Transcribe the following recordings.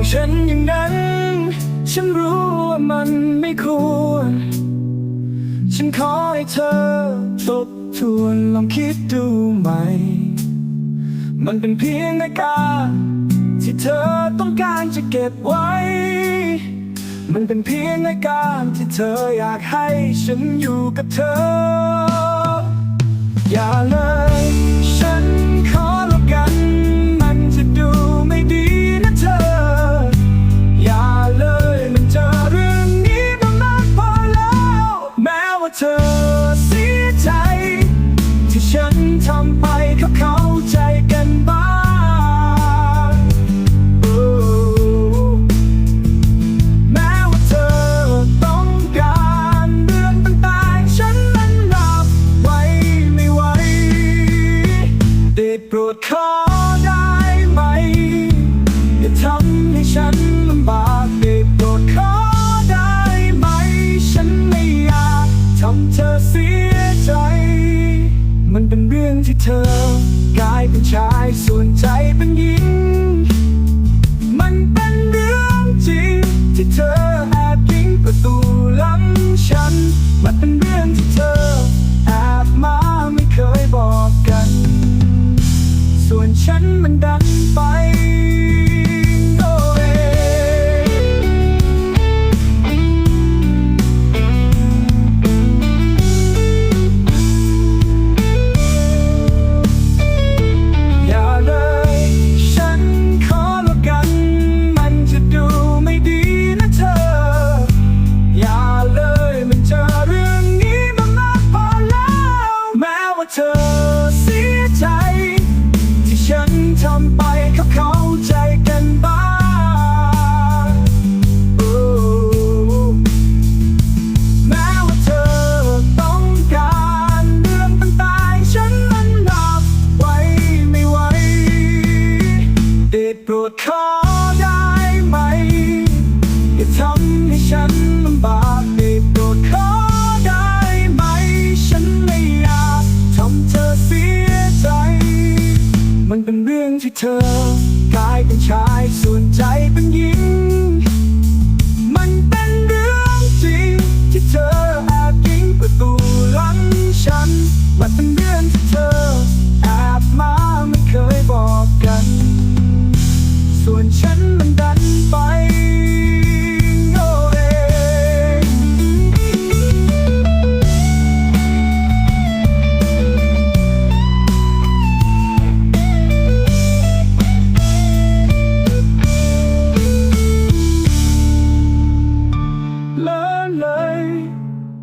องฉันอย่างนั้น ฉันรู้ว่ามันไม่ควร ฉันขอให้เธอตบทวนลองคิดดูใหม่ มันเป็นเพียงอาการที่เธอต้องการจะเก็บไว้ มันเป็นเพียงอาการที่เธออยากให้ฉันอยู่กับเธอ ปรดขอได้ไหม อย่าทำให้ฉัน Good call.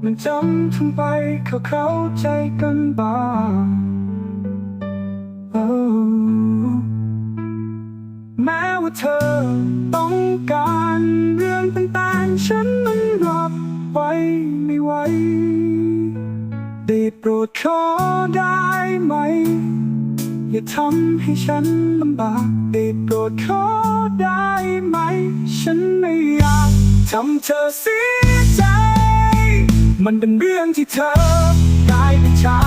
มันจำทำไปเขาเข้าใจกันบ้างแม้ว่าเธอต้องการเรื่องต่างๆ ฉันมันรับไว้ไม่ไหวได้โปรดขอได้ไหม อย่าทำให้ฉันลำบากได้โปรดขอได้ไหม ฉันไม่อยากทำเธอเสีย มันเป็นเรื่องที่เธอกลายเป็นฉัน